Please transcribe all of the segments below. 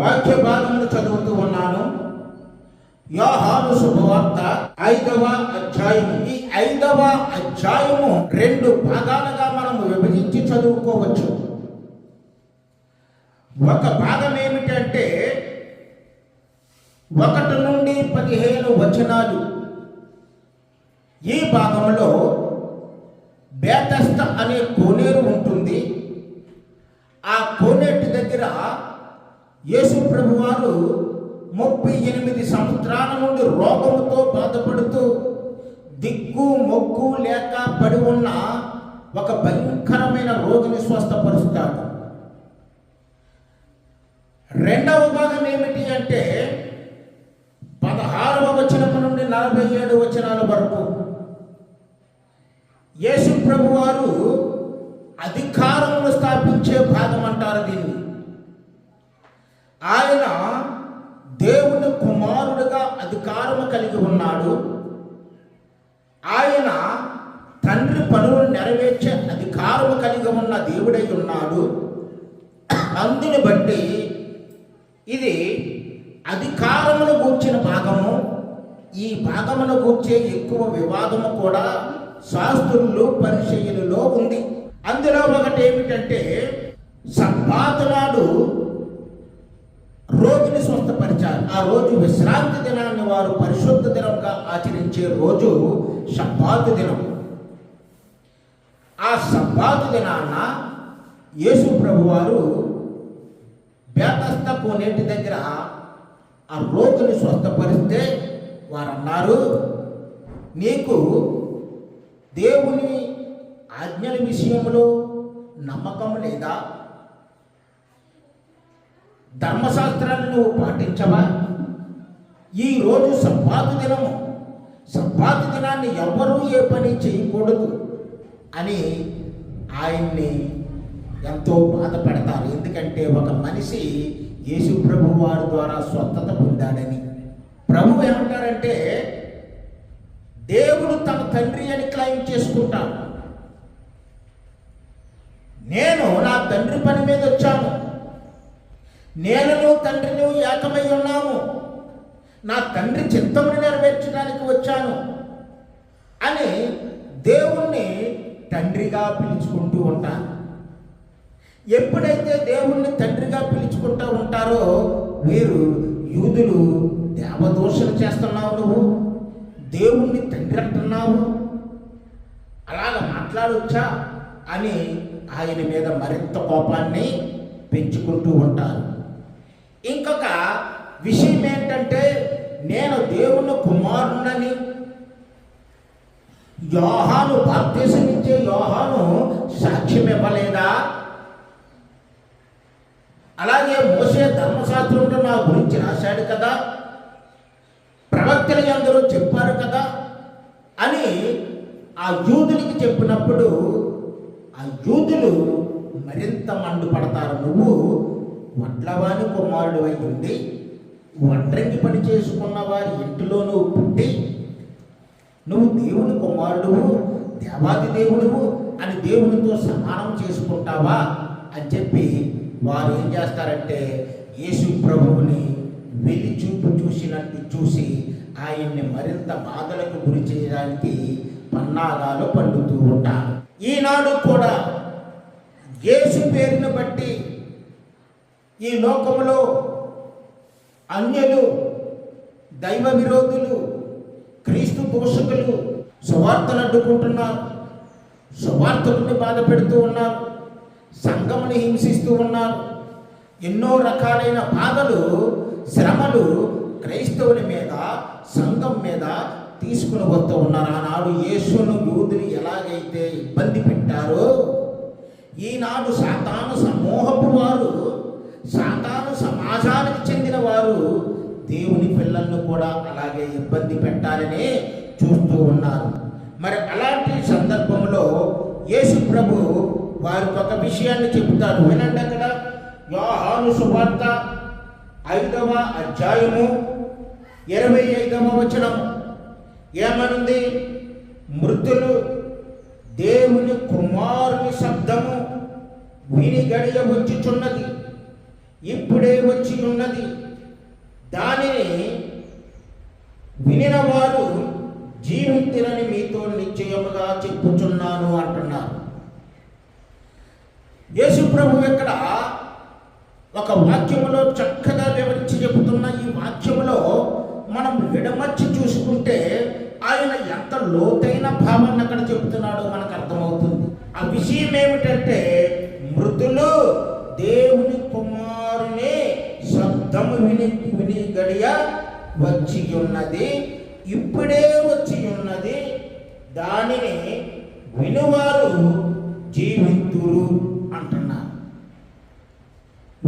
వాక్య భాగములు చదువుతూ ఉన్నాను. యోహాను శుభవార్త ఐదవ అధ్యాయము. ఈ ఐదవ అధ్యాయము రెండు భాగాలుగా మనం విభజించి చదువుకోవచ్చు. ఒక భాగం ఏమిటంటే ఒకటి నుండి పదిహేను వచనాలు. ఈ భాగంలో బేతస్త అనే కోనేరు ఉంటుంది. ఆ కోనేటి దగ్గర యేసు ప్రభు వారు ముప్పై ఎనిమిది సంవత్సరాల నుండి రోగముతో బాధపడుతూ దిక్కు మొక్కు లేక పడి ఉన్న ఒక భయంకరమైన రోగిని స్వస్థపరుస్తాడు. రెండవ భాగం ఏమిటి అంటే పదహారవ వచనము నుండి నలభై ఏడు వచనాల వరకు. యేసు ప్రభు వారు అధికారమును స్థాపించే భాగం అంటారు దీన్ని. ఆయన దేవుని కుమారుడిగా అధికారము కలిగి ఉన్నాడు. ఆయన తండ్రి పనులు నెరవేర్చే అధికారము కలిగి ఉన్న దేవుడై ఉన్నాడు. అందుని బట్టి ఇది అధికారమును గూర్చిన భాగము. ఈ భాగమును గూర్చే ఎక్కువ వివాదము కూడా శాస్త్రుల్లో పరిచయులలో ఉంది. అందులో ఒకటి ఏమిటంటే సబ్బాతు రోగిని స్వస్థపరిచారు. ఆ రోజు విశ్రాంతి దినాన్ని వారు పరిశుద్ధ దినంగా ఆచరించే రోజు సబ్బాతు దినం. ఆ సబ్బాతు దినాన యేసు ప్రభు వారు బేతస్త కోనేటి దగ్గర ఆ రోగిని స్వస్థపరిస్తే వారు అన్నారు నీకు దేవుని ఆజ్ఞల విషయంలో నమ్మకం లేదా? ధర్మశాస్త్రాన్ని నువ్వు పాటించవా? ఈరోజు రోజు సబ్బాతు దినము. సబ్బాతు దినాన్ని ఎవ్వరూ ఏ పని చేయకూడదు అని ఆయన్ని ఎంతో బాధపడతారు ఎందుకంటే ఒక మనిషి యేసు ప్రభు వారి ద్వారా స్వస్థత పొందాడని. ప్రభు ఏమంటారంటే దేవుడు తన తండ్రి అని క్లైమ్ చేసుకుంటాడు. నేను నా తండ్రి పని మీద వచ్చాను. నేనను తండ్రిని ఏకమై ఉన్నాము. నా తండ్రి చిత్తమును నెరవేర్చడానికి వచ్చాను అని దేవుణ్ణి తండ్రిగా పిలుచుకుంటూ ఉంటాను. ఎప్పుడైతే దేవుణ్ణి తండ్రిగా పిలుచుకుంటూ ఉంటారో వీరు యూదులు దేవదోషణ చేస్తున్నావు నువ్వు దేవుణ్ణి తండ్రి అంటున్నావు అలాగ మాట్లాడొచ్చా అని ఆయన మీద మరింత కోపాన్ని పెంచుకుంటూ ఉంటారు. విషయం ఏంటంటే నేను దేవుని కుమారుడని యోహాను బాప్తీసం ఇచ్చే యోహాను సాక్ష్యం ఇవ్వలేదా అలాగే మోసే ధర్మశాస్త్రంలో నా గురించి రాశాడు కదా? ప్రవక్తలు అందరూ చెప్పారు కదా? అని ఆ యూదులకి చెప్పినప్పుడు ఆ యూదులు మరింత మండుపడతారు. నువ్వు వడ్లవాణి కుమారుడు అయి ఉంది వడ్రంగి పని చేసుకున్న వారి ఇంటిలో నువ్వు పుట్టి నువ్వు దేవుని కుమారుడువు దేవాది దేవుడువు అని దేవునితో సమానం చేసుకుంటావా అని చెప్పి వారు ఏం చేస్తారంటే యేసు ప్రభువుని వెళ్ళి చూపు చూసినట్టు చూసి ఆయన్ని మరింత బాధలకు గురి చేయడానికి పన్నాగాలు పండుతూ ఉంటారు. ఈనాడు కూడా యేసు పేరును బట్టి ఈ లోకంలో అన్యులు దైవ విరోధులు క్రీస్తు పోషకులు సువార్తలు అడ్డుకుంటున్నారు. సువార్తకుని బాధ పెడుతూ ఉన్నారు. సంఘముని హింసిస్తూ ఉన్నారు. ఎన్నో రకాలైన బాధలు శ్రమలు క్రైస్తవుని మీద సంఘం మీద తీసుకుని వస్తూ ఉన్నారు. ఆనాడు యేసును యూదులు ఎలాగైతే ఇబ్బంది పెట్టారో ఈనాడు సాతాను సమూహపు వారు సాతాను సమాజానికి చెంది వారు దేవుని పిల్లలను కూడా అలాగే ఇబ్బంది పెట్టాలని చూస్తూ ఉన్నారు. మరి అలాంటి సందర్భంలో యేసు ప్రభు వారికి ఒక విషయాన్ని చెబుతారు వినండి అక్కడ యోహాను సువార్త ఐదవ అధ్యాయము ఇరవై ఐదవ వచనం. ఏమనుంది? మృతులు దేవుని కుమారుని శబ్దము విని గడియ వచ్చుచున్నది. ఇప్పుడే వచ్చి ఉన్నది. దానిని వినిన వారు జీవితులని మీతో నిశ్చయముగా చెప్పుచున్నాను అంటున్నారు. యేసుప్రభు ఇక్కడ ఒక వాక్యములో చక్కగా వివరించి చెబుతున్న ఈ వాక్యములో మనం విడమర్చి చూసుకుంటే ఆయన ఎంత లోతైన భావాన్ని అక్కడ చెబుతున్నాడో మనకు వచ్చి ఉన్నది ఇప్పుడే వచ్చి ఉన్నది దానిని వినువారు జీవితురు అంటున్నారు.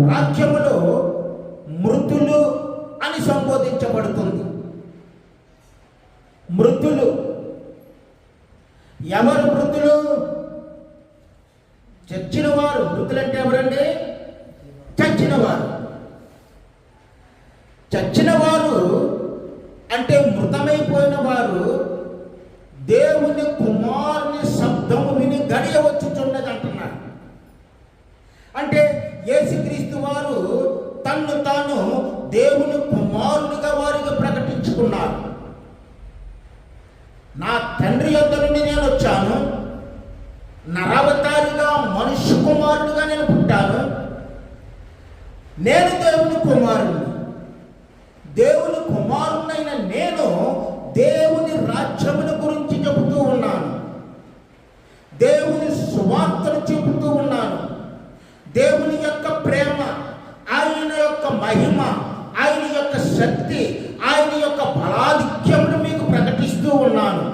వాక్యములో మృతులు అని సంబోధించబడుతుంది. మృతులు ఎవరు? ప్రకటించుకున్నారు నా తండ్రి యొద్ద నుండి నేను వచ్చాను. నరవతారిగా మనుష్య కుమారుడుగా నేను పుట్టాను. నేను దేవుని కుమారుడు దేవుని కుమారుడైన నేను దేవుని రాజ్యమును గురించి చెబుతూ ఉన్నాను. దేవుని సువార్తను చెబుతూ ఉన్నాను. దేవుని యొక్క ప్రేమ ఆయన యొక్క మహిమ ఆయన యొక్క శక్తి ఆయన యొక్క బలాధిక్యమును మీకు ప్రకటిస్తూ ఉన్నాను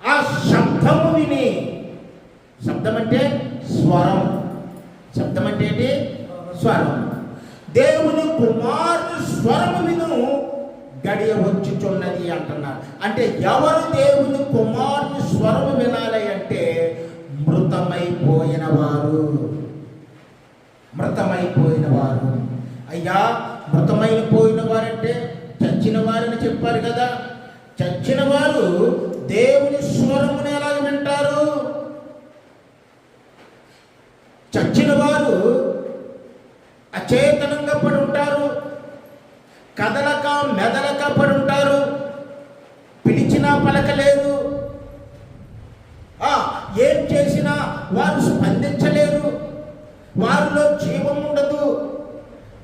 ఆ శబ్దము విని శబ్దం అంటే స్వరం శబ్దం అంటే ఏంటి స్వరం దేవుని కుమారుని స్వరము విను గడియ అంటున్నారు. అంటే ఎవరు దేవుని కుమారుని స్వరము వినాలి అంటే మృతమైపోయిన వారు మృతమైపోయిన వారు అయ్యా మృతమైపోయిన వారంటే చచ్చిన వారని చెప్పారు కదా. చచ్చిన వారు దేవుని స్వరమును ఎలా వింటారు? చచ్చిన వారు అచేతనంగా పడి పిలిచినా ఆ, ఏం చేసినా వారు స్పందించలేరు. వారిలో జీవం ఉండదు.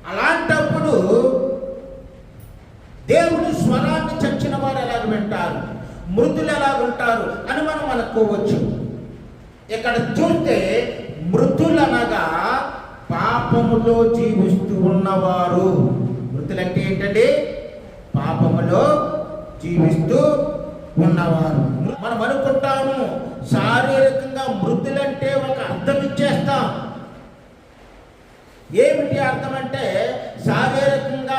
అలాంటప్పుడు దేవుని స్వరాన్ని చచ్చిన వారు ఎలాగ వింటారు? మృతులు ఎలా ఉంటారు అని మనం అనుకోవచ్చు. ఇక్కడ చూస్తే మృతులనగా పాపములో జీవిస్తూ ఉన్నవారు. మృతులంటే ఏంటండి? పాపములో జీవిస్తూ ఉన్నవారు. మనం అనుకుంటాము శారీరకంగా మృతులంటే ఒక అర్థం ఇచ్చేస్తాం. ఏమిటి అర్థం అంటే శారీరక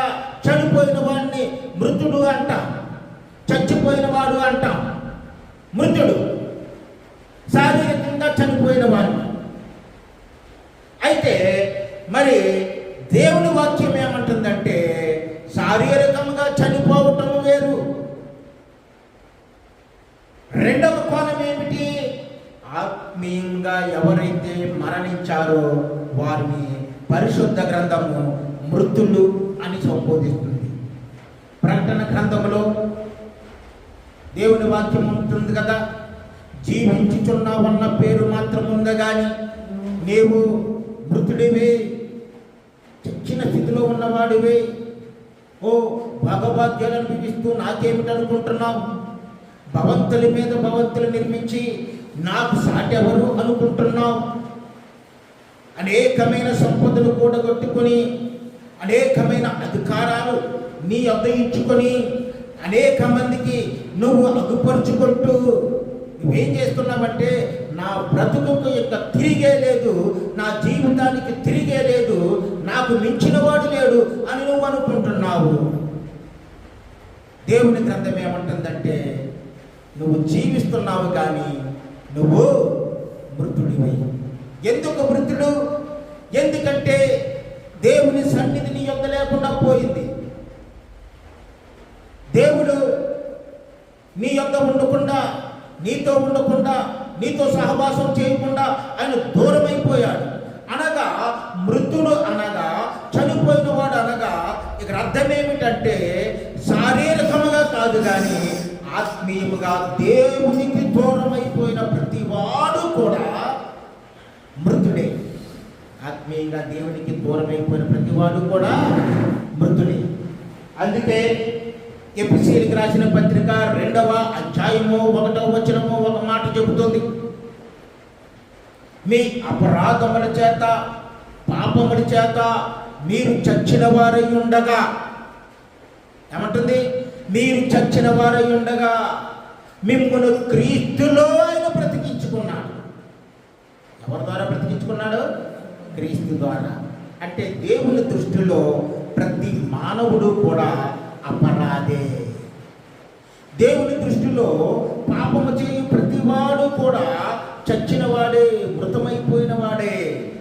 చనిపోయిన వాడిని మృతుడు అంటాం చచ్చిపోయిన వాడు అంటాం మృతుడు శారీరకంగా చనిపోయిన వాడిని అయితే మరి దేవుని వాక్యం ఏమంటుందంటే శారీరకంగా చనిపోవటం వేరు రెండవ కోణం ఏమిటి ఆత్మీయంగా ఎవరైతే మరణించారో వారిని పరిశుద్ధ గ్రంథము మృతులు అని సంబోధిస్తుంది. ప్రకటన గ్రంథములో దేవుని వాక్యం ఉంటుంది కదా? జీవించుచున్నావన్న పేరు మాత్రం ఉంది కానీ నీవు మృతుడివే చచ్చిన స్థితిలో ఉన్నవాడివే. ఓ భగభాగ్యాలు అనుభవిస్తూ నాకేమిటనుకుంటున్నావు? భవంతుల మీద భవంతులు నిర్మించి నాకు సాటెవరు ఎవరు అనుకుంటున్నావు? అనేకమైన సంపదలు కూడగొట్టుకొని అనేకమైన అధికారాలు నీ అద్దయించుకొని అనేక మందికి నువ్వు అగుపరుచుకుంటూ నువ్వేం చేస్తున్నావంటే నా బ్రతుకు యొక్క తిరిగే లేదు నా జీవితానికి తిరిగే లేదు నాకు మించిన వాడు లేడు అని నువ్వు అనుకుంటున్నావు. దేవుని గ్రంథం ఏమంటుందంటే నువ్వు జీవిస్తున్నావు కానీ నువ్వు మృతుడివి. ఎందుకు మృతుడు? ఎందుకంటే దేవుని సన్నిధి నీ యొక్క లేకుండా పోయింది. దేవుడు నీ యొక్క ఉండకుండా నీతో ఉండకుండా నీతో సహవాసం చేయకుండా ఆయన దూరమైపోయాడు. అనగా ఆత్మీయముగా దేవునికి దూరమైపోయిన ప్రతి వాడు కూడా మృతుడే. ఆత్మీయంగా దేవునికి దూరమైపోయిన ప్రతి వాడు కూడా మృతుడే. అందుకే ఎపిసీలకు రాసిన పత్రిక రెండవ అధ్యాయము ఒకటవ వచనము ఒక మాట చెబుతుంది. మీ అపరాధముల చేత పాపముల చేత మీరు చచ్చిన వారై ఉండగా మీరు చచ్చిన వారై ఉండగా మిమ్మల్ని క్రీస్తులో ఆయన బ్రతికించుకున్నాడు. ఎవరి ద్వారా బ్రతికించుకున్నాడు? క్రీస్తు ద్వారా. అంటే దేవుని దృష్టిలో ప్రతి మానవుడు కూడా అపరాధే. దేవుని దృష్టిలో పాపము చేయు ప్రతివాడు కూడా చచ్చిన వాడే మృతమైపోయిన వాడే.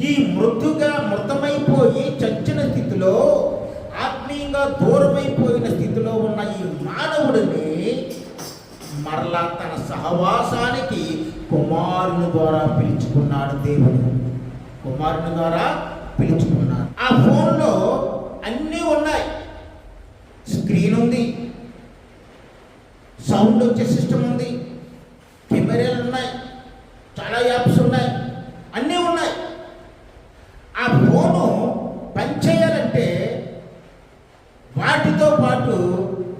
ఈ మృతుగా మృతమైపోయి చచ్చిన స్థితిలో ఆత్మీయంగా దూరమైపోయిన స్థితిలో ఉన్న ఈ మానవుడిని మరలా తన సహవాసానికి కుమారుని ద్వారా పిలుచుకున్నాడు దేవుడు. కుమారుని ద్వారా పిలుచుకున్నాడు. ఆ ఫోన్లో అన్నీ ఉన్నాయి. స్క్రీన్ ఉంది. సౌండ్ వచ్చే సిస్టమ్ ఉంది. కెమెరాలు ఉన్నాయి. చాలా యాప్స్ ఉన్నాయి అన్నీ ఉన్నాయి ఆ ఫోను పనిచేయాలంటే వాటితో పాటు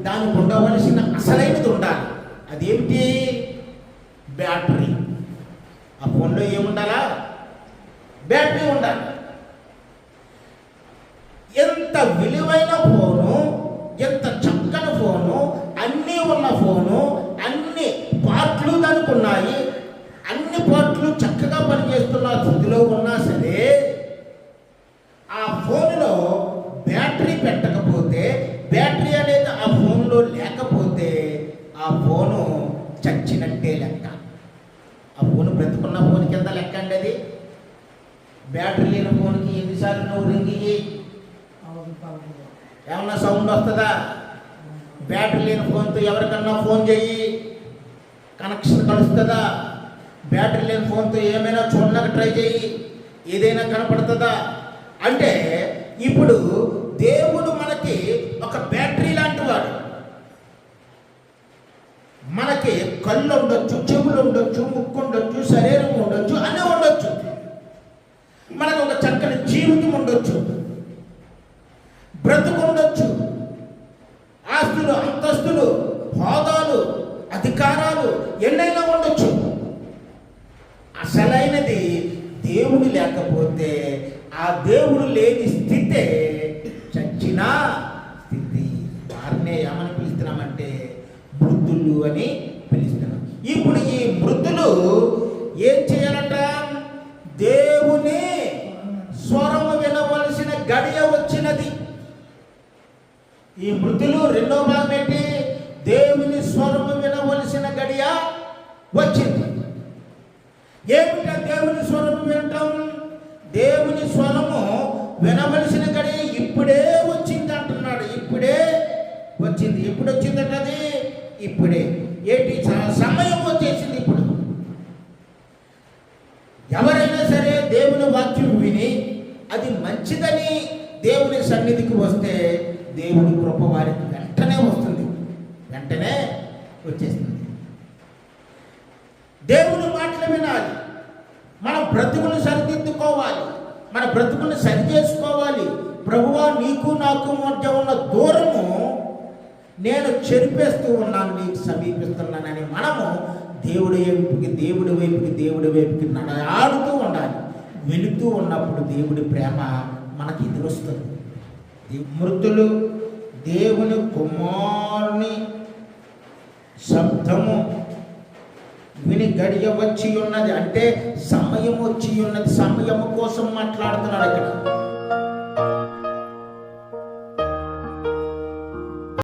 దానికి ఉండవలసిన అసలైనది ఉండాలి అదేమిటి బ్యాటరీ ఆ ఫోన్లో ఏముండాలా బ్యాటరీ ఉండాలి ఎంత విలువైన ఫోను ఎంత చక్కని ఫోను అన్నీ ఉన్న ఫోను అన్ని పార్ట్లు దానికి ఉన్నాయి అన్ని పార్ట్లు చక్కగా పనిచేస్తున్న స్థితిలో ఉన్నా సరే ఆ ఫోన్లో బ్యాటరీ పెట్టకపోతే బ్యాటరీ అనేది ఆ ఫోన్లో లేకపోతే ఆ ఫోను చచ్చినట్టే లెక్క. ఆ ఫోన్ బ్రతుకున్న ఫోన్ కింద లెక్క అండి అది? బ్యాటరీ లేని ఫోన్కి ఎన్నిసార్లు నువ్వు రింగ్? ఏమన్నా సౌండ్ వస్తుందా? బ్యాటరీ లేని ఫోన్తో ఎవరికన్నా ఫోన్ చేయి కనెక్షన్ కలుస్తుందా? బ్యాటరీ లేని ఫోన్తో ఏమైనా చూడడానికి ట్రై చేయి ఏదైనా కనపడుతుందా? అంటే ఇప్పుడు దేవుడు మనకి ఒక బ్యాటరీ లాంటి వాడు. మనకి కళ్ళు ఉండొచ్చు చెవులు ఉండొచ్చు ముక్కు ఉండొచ్చు శరీరం ఉండొచ్చు అన్నీ ఉండొచ్చు. మనకు ఒక చక్కని జీవితం ఉండొచ్చు. బ్రతుకు ఈ మృతులు రెండో భాగం ఏంటి? దేవుని స్వరము వినవలసిన గడియ వచ్చింది. ఏమిటా దేవుని స్వరము వినటం? దేవుని స్వరము వినవలసిన గడియ ఇప్పుడే వచ్చింది అంటున్నాడు. ఇప్పుడే వచ్చింది. ఇప్పుడు వచ్చిందట అది? ఇప్పుడే. ఏంటి? సమయం వచ్చేసింది ఇప్పుడు. ఎవరైనా సరే దేవుని వాక్యం విని అది మంచిదని దేవుని సన్నిధికి వస్తే దేవుని కృప వారికి వెంటనే వస్తుంది. వెంటనే వచ్చేస్తుంది. దేవుని మాటలు వినాలి. మన బ్రతుకును సరిదిద్దుకోవాలి. మన బ్రతుకును సరి చేసుకోవాలి. ప్రభువా నీకు నాకు మధ్య ఉన్న దూరము నేను చెరిపేస్తూ ఉన్నాను నీకు సమీపిస్తున్నానని మనము దేవుడి వైపుకి దేవుడి వైపుకి దేవుడి వైపుకి నడయాడుతూ ఉండాలి. వెళుతూ ఉన్నప్పుడు దేవుడి ప్రేమ మనకి ఎదురొస్తుంది. మృతులు దేవుని కుమారుని శబ్దము విని గడియ వచ్చి ఉన్నది. అంటే సమయం వచ్చి ఉన్నది. సమయము కోసం మాట్లాడుతున్నాడు అక్కడ